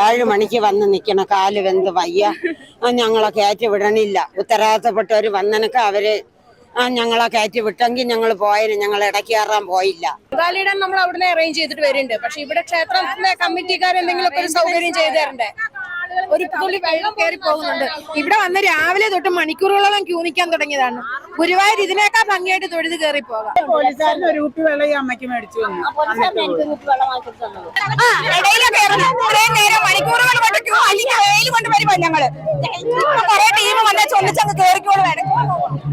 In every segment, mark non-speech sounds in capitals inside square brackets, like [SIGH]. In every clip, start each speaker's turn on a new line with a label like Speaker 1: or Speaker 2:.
Speaker 1: ഏഴ് മണിക്ക് വന്ന് നിക്കണ കാൽ വെന്ത് വയ്യ. ആ, ഞങ്ങളെ കയറ്റി വിടണില്ല. ഉത്തരവാദിത്തപ്പെട്ടവർ വന്നനക്ക് അവർ ആ, ഞങ്ങളെ കയറ്റി വിട്ടെങ്കിൽ ഞങ്ങൾ പോയതിന് ഞങ്ങൾ ഇടയ്ക്ക് കയറാൻ പോയില്ല.
Speaker 2: നമ്മൾ അവിടെ അറേഞ്ച് ചെയ്തിട്ട് വരുന്നുണ്ട് പക്ഷെ ഇവിടെ ക്ഷേത്രത്തിലെ കമ്മിറ്റിക്കാർ എന്തെങ്കിലും ഒരു സൗകര്യം ചെയ്തു തരണ്ടേ? ഒരു തുള്ളി വെള്ളം കയറി പോകുന്നുണ്ട് ഇവിടെ വന്ന് രാവിലെ തൊട്ട് മണിക്കൂറുകളോളം ക്യൂ നിൽക്കാൻ തുടങ്ങിയതാണ്. ഗുരുവായൂർ ഇതിനേക്കാൾ ഭംഗിയായിട്ട് തൊഴുത് കയറി പോകാം
Speaker 3: ഒരു കുപ്പി വെള്ളം ഈ അമ്മയ്ക്ക് മേടിച്ചു വന്നു
Speaker 2: ഇത്രയും നേരം മണിക്കൂറുകൾ കൊണ്ട് ക്യൂ അല്ലെങ്കിൽ വെയിൽ കൊണ്ട് വരുമ്പോ ഞങ്ങൾ. കുറെ ടീം വന്നാൽ ചൊന്നിച്ചങ്ങ് കയറിക്കോളും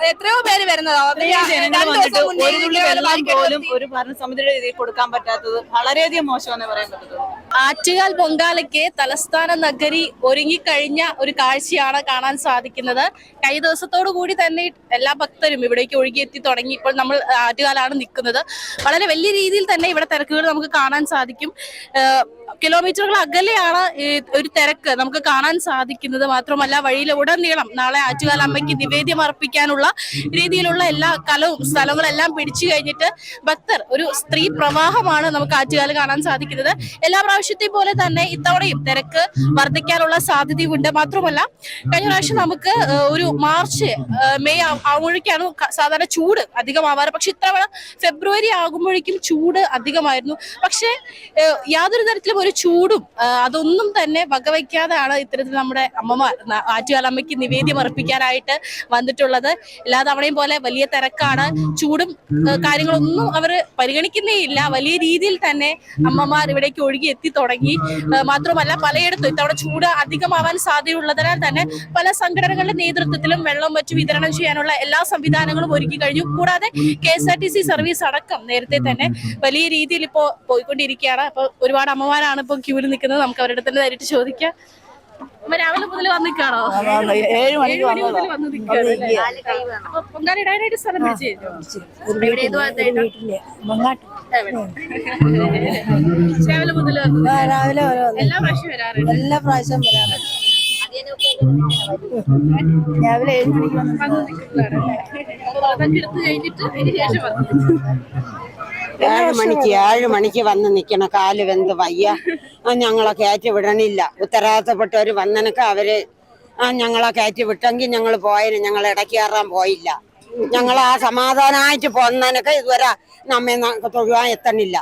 Speaker 2: എത്രയോ പേര് വരുന്നതാ.
Speaker 3: ഒരു തുള്ളി വെള്ളം പോലും ഒരു ഭരണസമിതിയുടെ രീതിയിൽ കൊടുക്കാൻ പറ്റാത്തത് വളരെയധികം മോശമെന്നേ പറയാൻ പറ്റത്തുള്ളൂ.
Speaker 4: ആറ്റുകാൽ പൊങ്കാലയ്ക്ക് തലസ്ഥാന നഗരി ഒരുങ്ങിക്കഴിഞ്ഞ ഒരു കാഴ്ചയാണ് കാണാൻ സാധിക്കുന്നത്. കഴിഞ്ഞ ദിവസത്തോടു കൂടി തന്നെ എല്ലാ ഭക്തരും ഇവിടേക്ക് ഒഴുകിയെത്തി തുടങ്ങി. ഇപ്പോൾ നമ്മൾ ആറ്റുകാലാണ് നിൽക്കുന്നത്. വളരെ വലിയ രീതിയിൽ തന്നെ ഇവിടെ തിരക്കുകൾ നമുക്ക് കാണാൻ സാധിക്കും. കിലോമീറ്ററുകൾ അകലെയാണ് ഒരു തിരക്ക് നമുക്ക് കാണാൻ സാധിക്കുന്നത്. മാത്രമല്ല വഴിയിൽ ഉടനീളം നാളെ ആറ്റുകാൽ അമ്മയ്ക്ക് നിവേദ്യം അർപ്പിക്കാനുള്ള രീതിയിലുള്ള എല്ലാ കലവും സ്ഥലങ്ങളെല്ലാം പിടിച്ചു കഴിഞ്ഞിട്ട് ഭക്തർ ഒരു സ്ത്രീ പ്രവാഹമാണ് നമുക്ക് ആറ്റുകാൽ കാണാൻ സാധിക്കുന്നത്. എല്ലാ പ്രാവശ്യത്തെയും പോലെ തന്നെ ഇത്തവണയും തിരക്ക് വർദ്ധിക്കാനുള്ള സാധ്യതയുണ്ട്. മാത്രമല്ല കഴിഞ്ഞ പ്രാവശ്യം നമുക്ക് ഒരു മാർച്ച് മെയ് ആകുമ്പോഴേക്കാണ് സാധാരണ ചൂട് അധികമാവാറ്. പക്ഷെ ഇത്തവണ ഫെബ്രുവരി ആകുമ്പോഴേക്കും ചൂട് അധികമായിരുന്നു. പക്ഷേ യാതൊരു തരത്തിലും ഒരു ചൂടും അതൊന്നും തന്നെ വകവയ്ക്കാതെയാണ് ഇത്തരത്തിൽ നമ്മുടെ അമ്മമാർ ആറ്റുകാലമ്മയ്ക്ക് നിവേദ്യം അർപ്പിക്കാനായിട്ട് വന്നിട്ടുള്ളത്. എല്ലാ തവണയും പോലെ വലിയ തിരക്കാണ് ചൂടും കാര്യങ്ങളൊന്നും അവർ പരിഗണിക്കുന്നേ ഇല്ല വലിയ രീതിയിൽ തന്നെ അമ്മമാർ ഇവിടേക്ക് ഒഴുകി എത്തി തുടങ്ങി. മാത്രമല്ല പലയിടത്തും ഇത്തവണ ചൂട് അധികമാവാൻ സാധ്യതയുള്ളതിനാൽ തന്നെ പല സംഘടനകളുടെ നേതൃത്വത്തിലും വെള്ളം വെച്ച് വിതരണം ചെയ്യാനുള്ള എല്ലാ സംവിധാനങ്ങളും ഒരുക്കി കഴിഞ്ഞു. കൂടാതെ K S R T C service അടക്കം നേരത്തെ തന്നെ വലിയ രീതിയിൽ ഇപ്പോ പോയിക്കൊണ്ടിരിക്കുകയാണ്. അപ്പൊ ഒരുപാട് അമ്മമാരാണ് ഇപ്പൊ ക്യൂവിൽ നിൽക്കുന്നത്. നമുക്ക് അവരുടെ തന്നെ നേരിട്ട് ചോദിക്കാം. രാവിലെ മുതൽ
Speaker 3: ഏഴ് മണിക്ക്
Speaker 4: വന്ന് അല്ലേ? അപ്പൊ പൊങ്കാല ഇടാനായിട്ട് സ്ഥലം? രാവിലെ മുതൽ
Speaker 2: രാവിലെ
Speaker 4: എല്ലാ പ്രാവശ്യം വരാറുണ്ട്.
Speaker 2: എല്ലാ പ്രാവശ്യം വരാറുണ്ട്. രാവിലെ ഏഴ് മണിക്ക് വന്ന്.
Speaker 4: വന്ന് നിൽക്കുന്നതാണല്ലേ? അതൊക്കെ എടുത്ത് കഴിഞ്ഞിട്ട് അതിന് ശേഷം വന്നു.
Speaker 1: ഏഴ് മണിക്ക് ഏഴ് മണിക്ക് വന്ന് നിക്കണ കാൽ വെന്ത് വയ്യ. ആ, ഞങ്ങളെ കയറ്റി വിടണില്ല. ഉത്തരവാദിത്തപ്പെട്ടവർ വന്നനക്ക് അവർ ആ, ഞങ്ങളെ കയറ്റി വിട്ടെങ്കിൽ ഞങ്ങൾ പോയതിന് ഞങ്ങൾ ഇടയ്ക്ക് കയറാൻ പോയില്ല. ഞങ്ങൾ ആ സമാധാനമായിട്ട് പോന്നതിനൊക്കെ ഇതുവരെ നമ്മെ തൊഴുവാൻ എത്തണില്ല.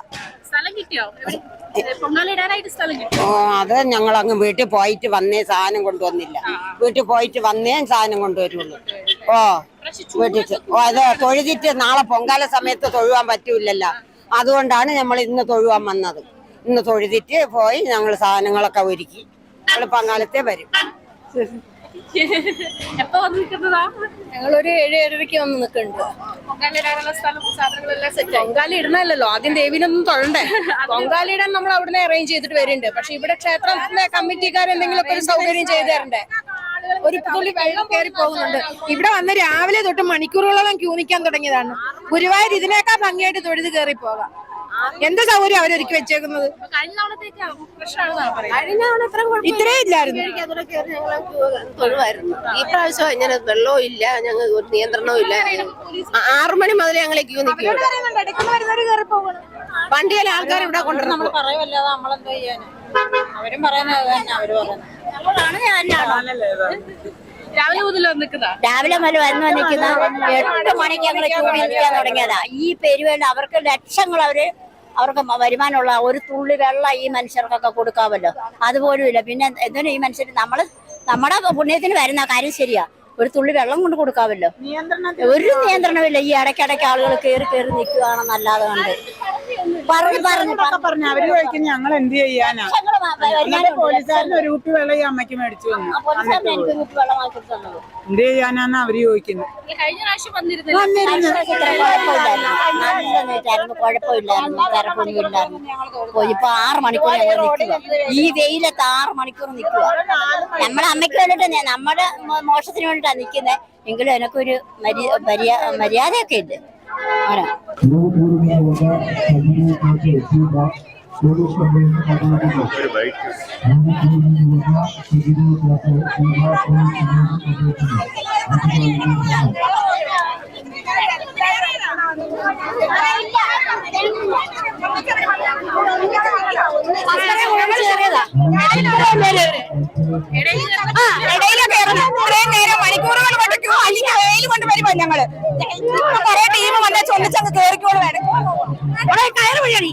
Speaker 1: ഓ അത് ഞങ്ങൾ അങ്ങ് വീട്ടിൽ പോയിട്ട് വന്നേ സാധനം കൊണ്ടുവന്നില്ല. വീട്ടിൽ പോയിട്ട് വന്നേ സാധനം കൊണ്ടുവരുള്ളൂ. ഓ വീട്ടിൽ ഓ അത് തൊഴുതിട്ട് നാളെ പൊങ്കാല സമയത്ത് തൊഴുവാൻ പറ്റൂലല്ലോ അതുകൊണ്ടാണ് നമ്മൾ ഇന്ന് തൊഴുവാൻ വന്നത്. ഇന്ന് തൊഴുതിട്ട് പോയി ഞങ്ങൾ സാധനങ്ങളൊക്കെ ഒരുക്കി. ഞങ്ങൾ പൊങ്കാലത്തെ വരും. [LAUGHS]
Speaker 2: ഞങ്ങളൊരു ഏഴ് ഏഴരയ്ക്ക് വന്ന് നിൽക്കുന്നുണ്ട്.
Speaker 4: പൊങ്കാല ഇടാനുള്ള സ്ഥലം സാധനങ്ങളെല്ലാം സെറ്റ് ആയി.
Speaker 2: പൊങ്കാല ഇടണല്ലോ ആദ്യം ദേവിനൊന്നും തൊഴണ്ടേ. [LAUGHS] പൊങ്കാല ഇടാൻ നമ്മൾ അവിടുന്ന് അറേഞ്ച് ചെയ്തിട്ട് വരുന്നുണ്ട്. പക്ഷെ ഇവിടെ ക്ഷേത്രത്തിലെ കമ്മിറ്റിക്കാർ എന്തെങ്കിലും ഒരു സൗകര്യം ചെയ്തു തരണ്ടേ? ഒരു തുള്ളി വെള്ളം കയറി പോകുന്നുണ്ട്. ഇവിടെ വന്ന് രാവിലെ തൊട്ട് മണിക്കൂറുകളോളം ക്യൂ നിൽക്കാൻ തുടങ്ങിയതാണ് ഗുരുവായൂർ ഇതിനേക്കാൾ ഭംഗിയായിട്ട് തൊഴുത് കയറി പോകാം. എന്ത് സൗകര്യം അവരൊരുക്കി വെച്ചേക്കുന്നത്? ഇത്രേ ഇല്ലായിരുന്നു.
Speaker 5: ഈ പ്രാവശ്യം ഇങ്ങനെ വെള്ളവും ഇല്ല ഞങ്ങൾക്ക് ഒരു നിയന്ത്രണവും ഇല്ല. ആറുമണി ആറു മണി മുതൽ ഞങ്ങളെ ക്യൂ നിൽക്കും വണ്ടിയിലെ ആൾക്കാർ ഇവിടെ കൊണ്ടുവരണം
Speaker 3: പറയുമല്ലാതെ നമ്മളെന്താ ചെയ്യാന്? അവരും പറയുന്നത് തന്നെ അവർ പറയുന്നത്.
Speaker 4: രാവിലെ മുതൽ നിൽക്കുന്നതാ?
Speaker 6: രാവിലെ മുതൽ വന്നു നിൽക്കുന്ന എട്ട് മണിക്ക് ഞങ്ങൾ ക്യൂ നിൽക്കാൻ തുടങ്ങിയതാ. ഈ പെരുവേല അവർക്ക് ലക്ഷങ്ങൾ അവർ അവർക്ക് വരുമാനമുള്ള ഒരു തുള്ളി വെള്ളം ഈ മനുഷ്യർക്കൊക്കെ കൊടുക്കാമല്ലോ. അതുപോലും ഇല്ല പിന്നെ എന്തിനാ ഈ മനുഷ്യർ നമ്മൾ നമ്മുടെ പുണ്യത്തിന് വരുന്ന കാര്യം ശരിയാ. ഒരു തുള്ളി വെള്ളം കൊണ്ട് കൊടുക്കാമല്ലോ. ഒരു നിയന്ത്രണമില്ല ഈ ഇടയ്ക്കിടയ്ക്ക് ആളുകൾ കയറി കയറി നിൽക്കുകയാണെന്നല്ലാതെ കണ്ട്. പറഞ്ഞു പറഞ്ഞു
Speaker 3: ഒക്കെ പറഞ്ഞു അവർ ചോദിക്കും ഞങ്ങൾ എന്ത് ചെയ്യാനാ? പോലീസുകാരന് ഒരു കുപ്പി വെള്ളം ഈ അമ്മയ്ക്ക് മേടിച്ചു വന്നു എന്ത് ചെയ്യാനാന്ന് അവർ ചോദിക്കുന്നത്.
Speaker 4: കഴിഞ്ഞ പ്രാവശ്യം വന്നിരുന്നില്ല.
Speaker 6: നല്ല നീറ്റായിരുന്നു കുഴപ്പമില്ലായിരുന്നു. തിരക്കൊന്നും ഇല്ലായിരുന്നു. ഓ, ഇപ്പൊ ആറ് മണിക്കൂർ ഞങ്ങൾ നിൽക്കുക ഈ വെയിലത്ത് ആറ് മണിക്കൂർ നിൽക്കുക നമ്മളെ അമ്മയ്ക്ക് വേണ്ടിട്ട് ഞാൻ നമ്മുടെ മോശത്തിന് വേണ്ടിട്ടാ നിൽക്കുന്നത് എങ്കിലും എനക്കൊരു മര്യ- മര്യ- മര്യാദയൊക്കെ ഉണ്ട്
Speaker 7: ഇടയിലൊക്കെ മണിക്കൂറുകൾ കൊണ്ട് ക്യൂ അല്ലെങ്കിൽ കൊണ്ട് വരുമ്പോ ഞങ്ങൾ? എത്തിയ ചൊല്ലിച്ചങ്ങ് കേറിക്കോട് വേണം
Speaker 2: കയറ് വഴിയടി.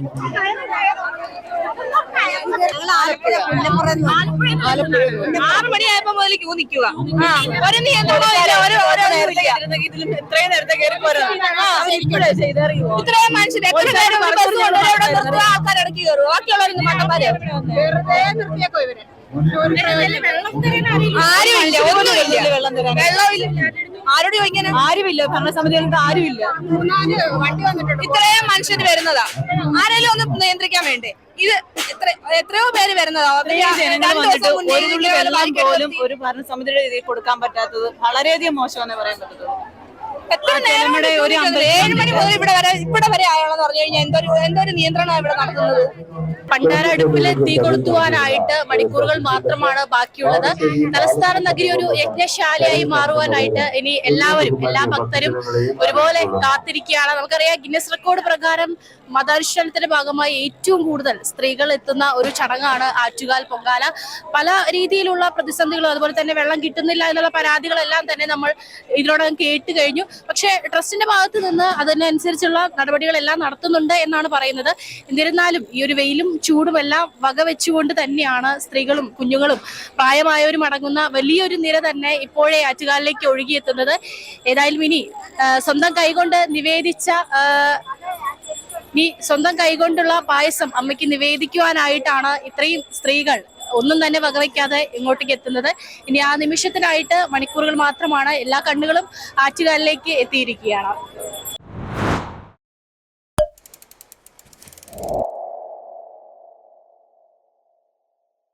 Speaker 3: ആറ് മണിയായപ്പോ മുതൽ ക്യൂ നിൽക്കുക. ഒരു നിയന്ത്രണവും ഇല്ല ഒരു ഒരു ഇത്രയും നേരത്തെ കയറി ഇത്രയും മനുഷ്യർ എത്ര പേര് നിർത്തുക ആൾക്കാർ ഇടയ്ക്ക് കയറുക ബാക്കിയുള്ളവരൊന്നും വെള്ളം ആരുമില്ല ഒന്നുമില്ല. വെള്ളമില്ല. ആരോട് ചോദിക്കാനാ? ആരുമില്ല. ഭരണസമിതി ആരുമില്ല. ഇത്രയും മനുഷ്യർ വരുന്നതാ. ആരെങ്കിലും ഒന്ന് നിയന്ത്രിക്കാൻ വേണ്ടേ? ഇത് എത്ര എത്രയോ പേര് വരുന്നതാ.
Speaker 8: ഒരു തുള്ളി വെള്ളം പോലും ഒരു ഭരണസമിതിയുടെ രീതിയിൽ കൊടുക്കാൻ പറ്റാത്തത് വളരെയധികം മോശമെന്നേ പറയാൻ പറ്റത്തുള്ളൂ.
Speaker 3: എത്ര നേരം
Speaker 8: ഒരു?
Speaker 3: ഏഴ് മണി മുതൽ ഇവിടെ വരെ ഇവിടെ വരെ ആയോളെന്ന് പറഞ്ഞു കഴിഞ്ഞാൽ എന്തൊരു എന്തൊരു നിയന്ത്രണമാണ് ഇവിടെ നടത്തുന്നത്
Speaker 4: പണ്ടാരടുപ്പിൽ തീ കൊളുത്തുവാനായിട്ട് മണിക്കൂറുകൾ മാത്രമാണ് ബാക്കിയുള്ളത്. തലസ്ഥാന നഗരി ഒരു യജ്ഞശാലയായി മാറുവാനായിട്ട് ഇനി എല്ലാവരും എല്ലാ ഭക്തരും ഒരുപോലെ കാത്തിരിക്കുകയാണ്. നമുക്കറിയാം ഗിന്നസ് റെക്കോർഡ് പ്രകാരം മതാനുഷ്ഠാനത്തിന്റെ ഭാഗമായി ഏറ്റവും കൂടുതൽ സ്ത്രീകൾ എത്തുന്ന ഒരു ചടങ്ങാണ് ആറ്റുകാൽ പൊങ്കാല. പല രീതിയിലുള്ള പ്രതിസന്ധികളും അതുപോലെ തന്നെ വെള്ളം കിട്ടുന്നില്ല എന്നുള്ള പരാതികളെല്ലാം തന്നെ നമ്മൾ ഇതിനോടകം കേട്ട് കഴിഞ്ഞു. പക്ഷേ ട്രസ്റ്റിന്റെ ഭാഗത്ത് നിന്ന് അതിനനുസരിച്ചുള്ള നടപടികളെല്ലാം നടത്തുന്നുണ്ട് എന്നാണ് പറയുന്നത്. എന്നിരുന്നാലും ഈ ഒരു വെയിലും ചൂടും എല്ലാം വകവെച്ചുകൊണ്ട് തന്നെയാണ് സ്ത്രീകളും കുഞ്ഞുങ്ങളും പ്രായമായവരും അടങ്ങുന്ന വലിയൊരു നിര തന്നെ ഇപ്പോഴേ ആറ്റുകാലിലേക്ക് ഒഴുകിയെത്തുന്നത്. ഏതായാലും ഇനി സ്വന്തം കൈകൊണ്ട് നിവേദിച്ച ഈ സ്വന്തം കൈകൊണ്ടുള്ള പായസം അമ്മയ്ക്ക് നിവേദിക്കുവാനായിട്ടാണ് ഇത്രയും സ്ത്രീകൾ ഒന്നും തന്നെ വകവയ്ക്കാതെ ഇങ്ങോട്ടേക്ക് എത്തുന്നത്. ഇനി ആ നിമിഷത്തിനായിട്ട് മണിക്കൂറുകൾ മാത്രമാണ് എല്ലാ കണ്ണുകളും ആറ്റുകാലിലേക്ക് എത്തിയിരിക്കുകയാണ്.